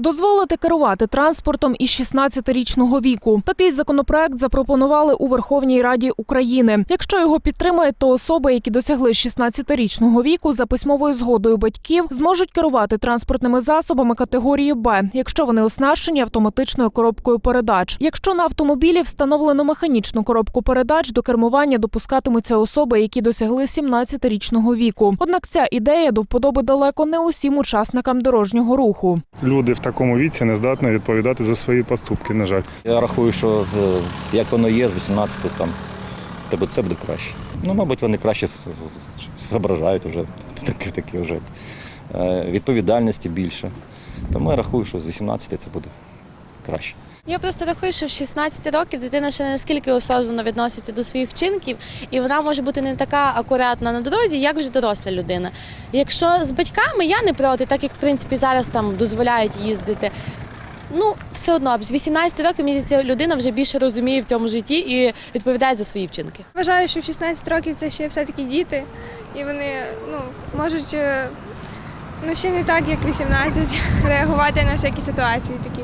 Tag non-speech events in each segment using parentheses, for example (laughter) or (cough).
Дозволити керувати транспортом із 16-річного віку. Такий законопроект запропонували у Верховній Раді України. Якщо його підтримають, то особи, які досягли 16-річного віку, за письмовою згодою батьків зможуть керувати транспортними засобами категорії Б, якщо вони оснащені автоматичною коробкою передач. Якщо на автомобілі встановлено механічну коробку передач, до кермування допускатимуться особи, які досягли 17-річного віку. Однак ця ідея до вподоби далеко не усім учасникам дорожнього руху. Люди в такому віці не здатна відповідати за свої поступки, на жаль. Я рахую, що е, як воно є з 18 там, то це буде краще. Ну, мабуть, вони краще зображають вже (laughs) такі, такі вже е, відповідальності більше. Тому я рахую, що з 18 це буде краще. Я просто рахую, що в 16 років дитина ще не наскільки осознано відноситься до своїх вчинків, і вона може бути не така акуратна на дорозі, як вже доросла людина. Якщо з батьками я не проти, так як в принципі зараз там дозволяють їздити. Ну, все одно, з 18 років мені здається, людина вже більше розуміє в цьому житті і відповідає за свої вчинки. Вважаю, що в 16 років це ще все-таки діти, і вони ну, можуть е, ну, ще не так, як 18, (laughs) реагувати на всякі ситуації такі,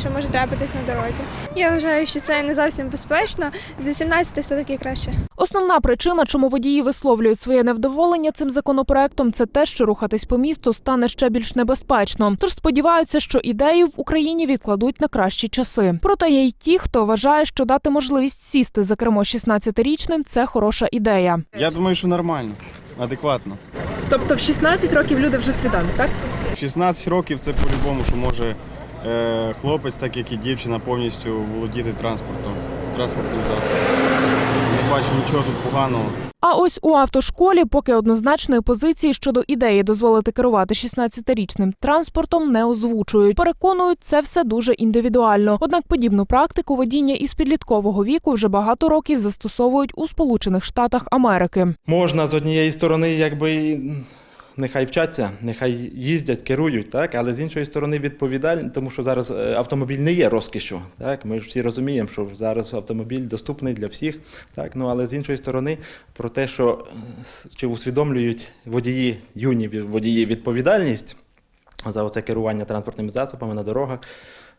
що може трапитись на дорозі. Я вважаю, що це не зовсім безпечно. З 18 все-таки краще. Основна причина, чому водії висловлюють своє невдоволення цим законопроектом, це те, що рухатись по місту стане ще більш небезпечно. Тож сподіваються, що ідею в Україні відкладуть на кращі часи. Проте є й ті, хто вважає, що дати можливість сісти за кермо 16-річним – це хороша ідея. Я думаю, що нормально, адекватно. Тобто, в 16 років люди вже свідомі, так? В 16 років це по-любому, що може е, хлопець, так як і дівчина, повністю володіти транспортом, транспортним засобом. Не бачу нічого тут поганого. А ось у автошколі поки однозначної позиції щодо ідеї дозволити керувати 16-річним транспортом не озвучують. Переконують, це все дуже індивідуально. Однак подібну практику водіння із підліткового віку вже багато років застосовують у Сполучених Штатах Америки. можна з однієї сторони, якби нехай вчаться, нехай їздять, керують, так, але з іншої сторони відповідальні, тому що зараз е, автомобіль не є розкішю. Так, ми ж всі розуміємо, що зараз автомобіль доступний для всіх. Так, ну але з іншої сторони, про те, що е, чи усвідомлюють водії, юні водії відповідальність за оце керування транспортними засобами на дорогах.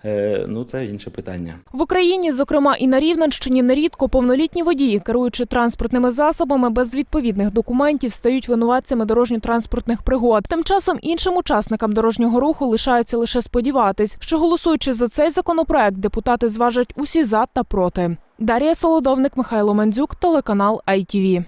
Е, Ну, це інше питання. В Україні, зокрема і на Рівненщині, нерідко повнолітні водії, керуючи транспортними засобами без відповідних документів, стають винуватцями дорожньо-транспортних пригод. Тим часом іншим учасникам дорожнього руху лишається лише сподіватись, що голосуючи за цей законопроект, депутати зважать усі за та проти. Дар'я Солодовник, Михайло Мандзюк, телеканал ITV.